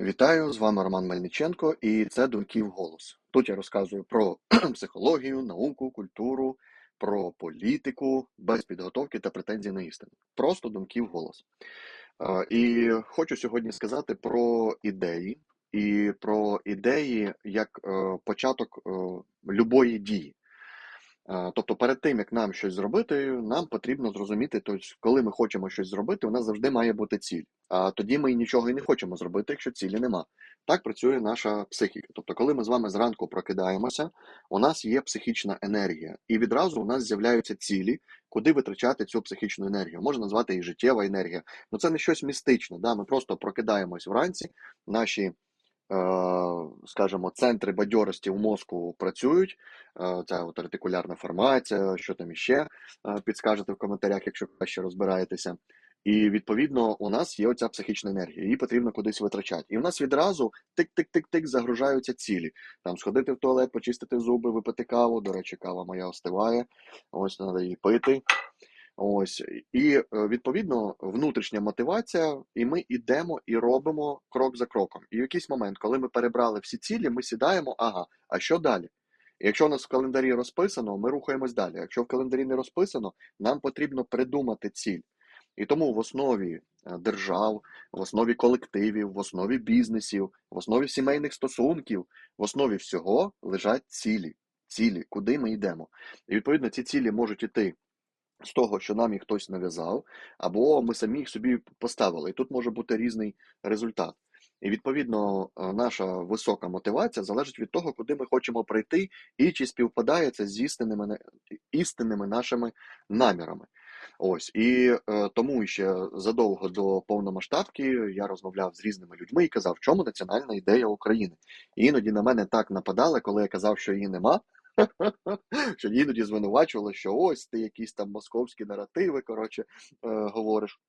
Вітаю, з вами Роман Мельниченко, і це Думки в голос. Тут я розказую про психологію, науку, культуру, про політику без підготовки та претензій на істину. Просто думки в голос. І хочу сьогодні сказати про ідеї і про ідеї як е, початок е, любої дії. Тобто, перед тим як нам щось зробити, нам потрібно зрозуміти, тобто, коли ми хочемо щось зробити, у нас завжди має бути ціль. А тоді ми нічого і не хочемо зробити, якщо цілі нема. Так працює наша психіка. Тобто, коли ми з вами зранку прокидаємося, у нас є психічна енергія, і відразу у нас з'являються цілі, куди витрачати цю психічну енергію. Можна назвати її життєва енергія. Ну це не щось містичне. Да? Ми просто прокидаємось вранці, наші. Е, Скажімо, центри бадьорості в мозку працюють, Е, Ця от ретикулярна формація, що там іще е, підскажете в коментарях, якщо краще розбираєтеся. І відповідно у нас є оця психічна енергія, її потрібно кудись витрачати. І у нас відразу тик-тик-тик-тик загружаються цілі. Там сходити в туалет, почистити зуби, випити каву. До речі, кава моя остиває. Ось треба її пити. Ось і е, відповідно внутрішня мотивація, і ми йдемо і робимо крок за кроком. І в якийсь момент, коли ми перебрали всі цілі, ми сідаємо. Ага, а що далі? Якщо у нас в календарі розписано, ми рухаємось далі. Якщо в календарі не розписано, нам потрібно придумати ціль. І тому в основі е, держав, в основі колективів, в основі бізнесів, в основі сімейних стосунків, в основі всього лежать цілі. Цілі, куди ми йдемо. І відповідно ці цілі можуть іти з того, що нам їх хтось нав'язав, або ми самі їх собі поставили. І тут може бути різний результат. І відповідно е, наша висока мотивація залежить від того, куди ми хочемо прийти, і чи співпадає це з істинними, істинними нашими намірами. Ось і е, тому ще задовго до повномасштабки я розмовляв з різними людьми і казав, в чому національна ідея України. І іноді на мене так нападали, коли я казав, що її нема. Що іноді звинувачували, що ось ти якісь там московські наративи, коротше, е, говориш.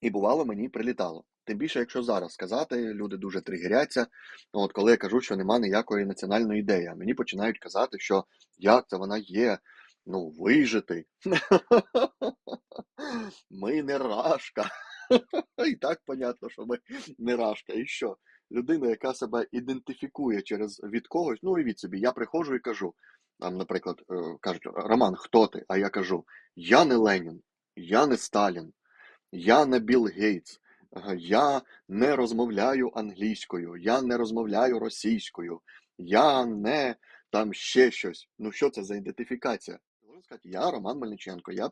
І бувало, мені прилітало. Тим більше, якщо зараз сказати, люди дуже тригеряться. Ну, От коли я кажу, що нема ніякої національної ідеї, а мені починають казати, що як це вона є, ну, вижити. Ми не рашка. І так понятно, що ми не рашка. І що? Людина, яка себе ідентифікує через від когось, ну від собі, я приходжу і кажу. Там, наприклад, е, кажуть, Роман, хто ти? А я кажу: я не Ленін, я не Сталін. Я не Білл Гейтс, я не розмовляю англійською, я не розмовляю російською, я не там ще щось. Ну що це за ідентифікація? Можна сказати, я Роман Мельниченко, я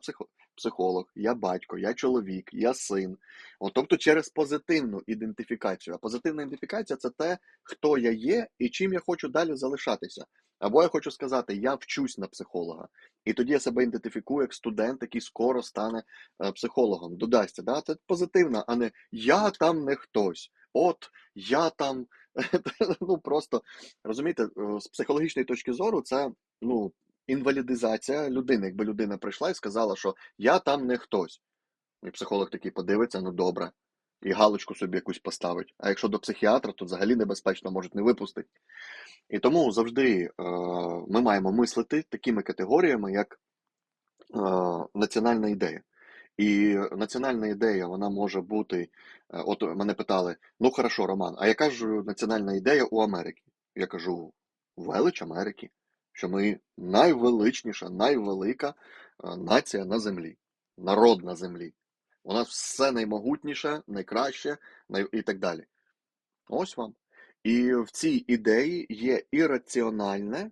психолог, я батько, я чоловік, я син. От, тобто через позитивну ідентифікацію. А позитивна ідентифікація це те, хто я є і чим я хочу далі залишатися. Або я хочу сказати, я вчусь на психолога. І тоді я себе ідентифікую як студент, який скоро стане е, психологом, додасться. Да? Це позитивно, а не я там не хтось. От я там. Ну просто розумієте, е, з психологічної точки зору, це ну, інвалідизація людини. Якби людина прийшла і сказала, що я там не хтось. І психолог такий подивиться, ну добре, і галочку собі якусь поставить. А якщо до психіатра, то взагалі небезпечно можуть не випустити. І тому завжди е, ми маємо мислити такими категоріями, як е, національна ідея. І національна ідея вона може бути. е, От мене питали: ну хорошо, Роман, а яка ж національна ідея у Америки? Я кажу: велич Америки, що ми найвеличніша, найвелика е, нація на землі, народ на землі. У нас все наймогутніше, найкраще най... і так далі. Ось вам. І в цій ідеї є і раціональне,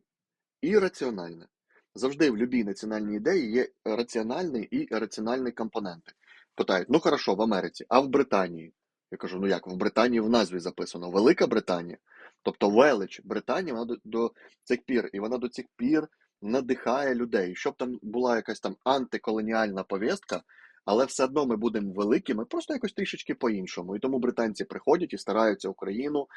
і раціональне. Завжди в будь-якій національній ідеї є раціональний і ірраціональний компоненти. Питають, ну хорошо, в Америці, а в Британії? Я кажу, ну як, в Британії в назві записано Велика Британія. Тобто велич Британії вона до, до цих пір, і вона до цих пір надихає людей. Щоб там була якась там антиколоніальна повістка, але все одно ми будемо великими, просто якось трішечки по-іншому. І тому британці приходять і стараються Україну,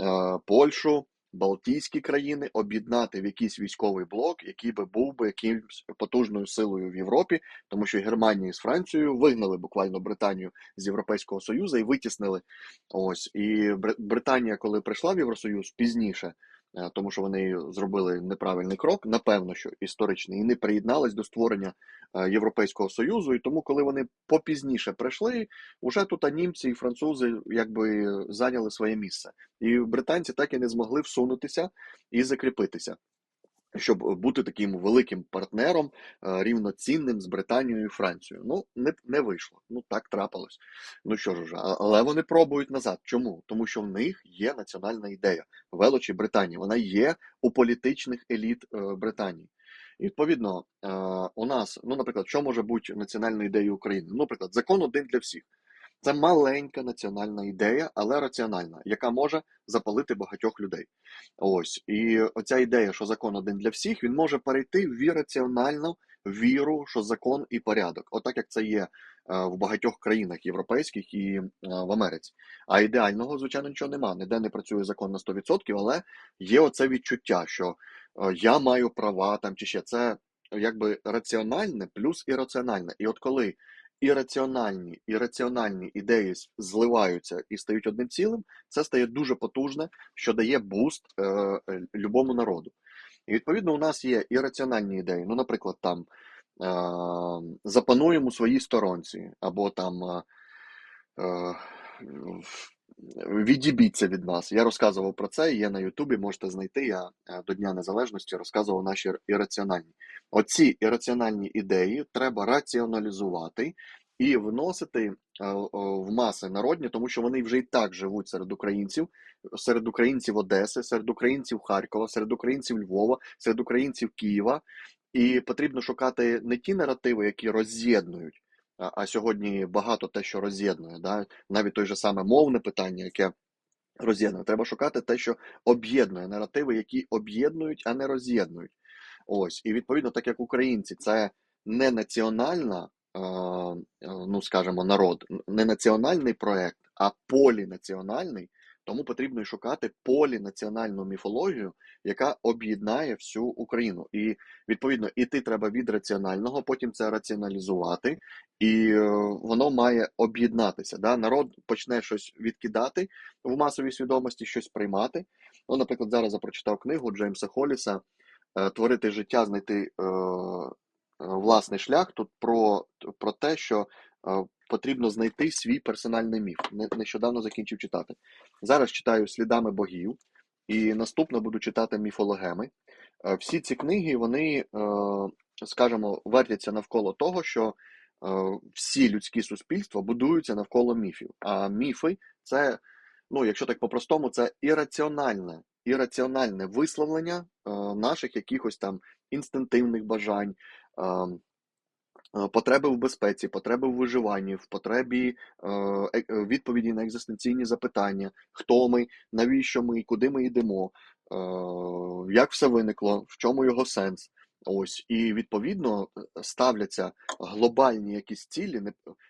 е, Польщу, Балтійські країни об'єднати в якийсь військовий блок, який би був би якимсь потужною силою в Європі, тому що Германія з Францією вигнали буквально Британію з Європейського Союзу і витіснили. Ось і Бр- Британія, коли прийшла в Євросоюз пізніше. Е, тому що вони зробили неправильний крок, напевно, що історичний, і не приєднались до створення е, Європейського Союзу. І тому, коли вони попізніше прийшли, уже тут а німці і французи якби зайняли своє місце. І британці так і не змогли всунутися і закріпитися. Щоб бути таким великим партнером е, рівноцінним з Британією і Францією. Ну, не, не вийшло. Ну так трапилось. Ну що ж уже, але вони пробують назад. Чому? Тому що в них є національна ідея величі Британії. Вона є у політичних еліт е, Британії. І відповідно, е, у нас, ну, наприклад, що може бути національною ідеєю України? Ну, наприклад, закон один для всіх. Це маленька національна ідея, але раціональна, яка може запалити багатьох людей. Ось і оця ідея, що закон один для всіх, він може перейти в ірраціональну віру, що закон і порядок, отак як це є е, в багатьох країнах європейських і е, в Америці. А ідеального, звичайно, нічого нема. Ніде не працює закон на 100%, але є оце відчуття, що е, я маю права там чи ще це якби раціональне плюс ірраціональне. І от коли ірраціональні і раціональні ідеї зливаються і стають одним цілим, це стає дуже потужне, що дає буст е, е, любому народу. І відповідно у нас є ірраціональні ідеї. Ну, наприклад, там е, запануємо своїй сторонці, або там е, е, відібіться від нас. Я розказував про це, є на Ютубі, можете знайти. Я е, до Дня Незалежності розказував наші ірраціональні. Оці ірраціональні ідеї треба раціоналізувати і вносити е, в маси народні, тому що вони вже і так живуть серед українців, серед українців Одеси, серед українців Харкова, серед українців Львова, серед українців Києва. І потрібно шукати не ті наративи, які роз'єднують. А сьогодні багато те, що роз'єднує, да? навіть той же саме мовне питання, яке роз'єднує. Треба шукати те, що об'єднує наративи, які об'єднують, а не роз'єднують. Ось, і відповідно, так як українці, це не національна, ну скажімо, народ, не національний проект, а полінаціональний. Тому потрібно і шукати полінаціональну міфологію, яка об'єднає всю Україну. І відповідно іти треба від раціонального, потім це раціоналізувати, і е, воно має об'єднатися. Да? Народ почне щось відкидати в масовій свідомості, щось приймати. Ну, наприклад, зараз я прочитав книгу Джеймса Холліса е, Творити життя, знайти е, е, власний шлях. Тут про, про те, що потрібно знайти свій персональний міф. Не- Нещодавно закінчив читати. Зараз читаю слідами богів, і наступно буду читати міфологеми. Е, Всі ці книги, вони, е, скажімо, вертяться навколо того, що е, всі людські суспільства будуються навколо міфів. А міфи це, ну, якщо так по-простому, це ірраціональне, ірраціональне висловлення наших якихось там інстинктивних бажань. Е, Потреби в безпеці, потреби в виживанні, в потребі е, е, відповіді на екзистенційні запитання: хто ми, навіщо ми, куди ми йдемо, як все виникло, в чому його сенс. Ось і відповідно ставляться глобальні якісь цілі,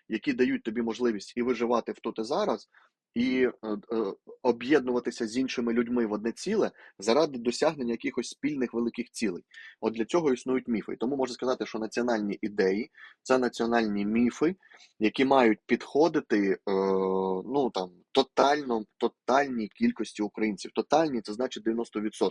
які дають тобі можливість і виживати в тут і зараз, і е, е, об'єднуватися з іншими людьми в одне ціле заради досягнення якихось спільних великих цілей. От для цього існують міфи. І тому можна сказати, що національні ідеї це національні міфи, які мають підходити е, ну там тотально, тотальній кількості українців. Тотальні це значить 90%,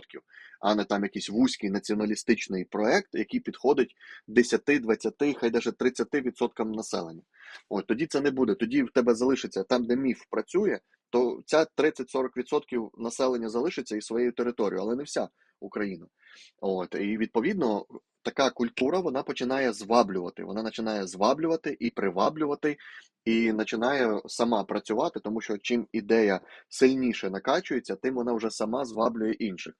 а не там якийсь вузький націоналістичний проект, який підходить 10, 20, хай даже 30% населення. От тоді це не буде. Тоді в тебе залишиться там, де міф працює, то ця 30-40% населення залишиться і своєю територією, але не вся Україна. От і відповідно така культура вона починає зваблювати. Вона починає зваблювати і приваблювати, і починає сама працювати, тому що чим ідея сильніше накачується, тим вона вже сама зваблює інших.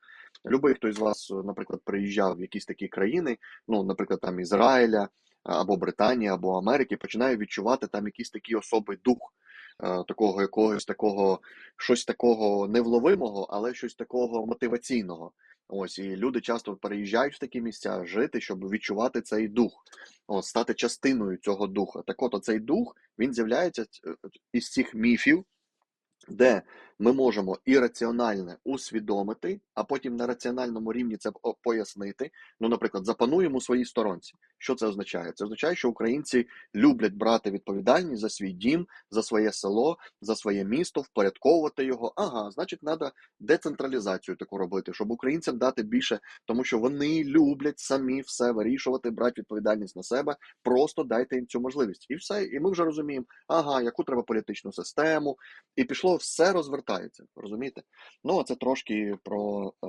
Любий хто з вас, наприклад, приїжджав в якісь такі країни, ну, наприклад, там Ізраїля або Британії, або Америки, починає відчувати там якийсь такий особий дух. е, Такого якогось такого, щось такого невловимого, але щось такого мотиваційного. Ось і люди часто переїжджають в такі місця жити, щоб відчувати цей дух, ось, стати частиною цього духа. Так от, цей дух він з'являється е, із цих міфів, де ми можемо ірраціональне усвідомити, а потім на раціональному рівні це пояснити. Ну, наприклад, запануємо у своїй сторонці. Що це означає? Це означає, що українці люблять брати відповідальність за свій дім, за своє село, за своє місто, впорядковувати його. Ага, значить, треба децентралізацію таку робити, щоб українцям дати більше, тому що вони люблять самі все вирішувати, брати відповідальність на себе. Просто дайте їм цю можливість. І все. І ми вже розуміємо, ага, яку треба політичну систему, і пішло все розвертається. Розумієте? Ну, а це трошки про е,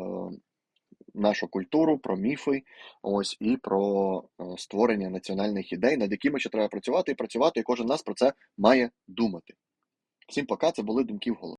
нашу культуру, про міфи, ось і про е, створення національних ідей, над якими ще треба працювати і працювати, і кожен нас про це має думати. Всім пока, це були думки в голові.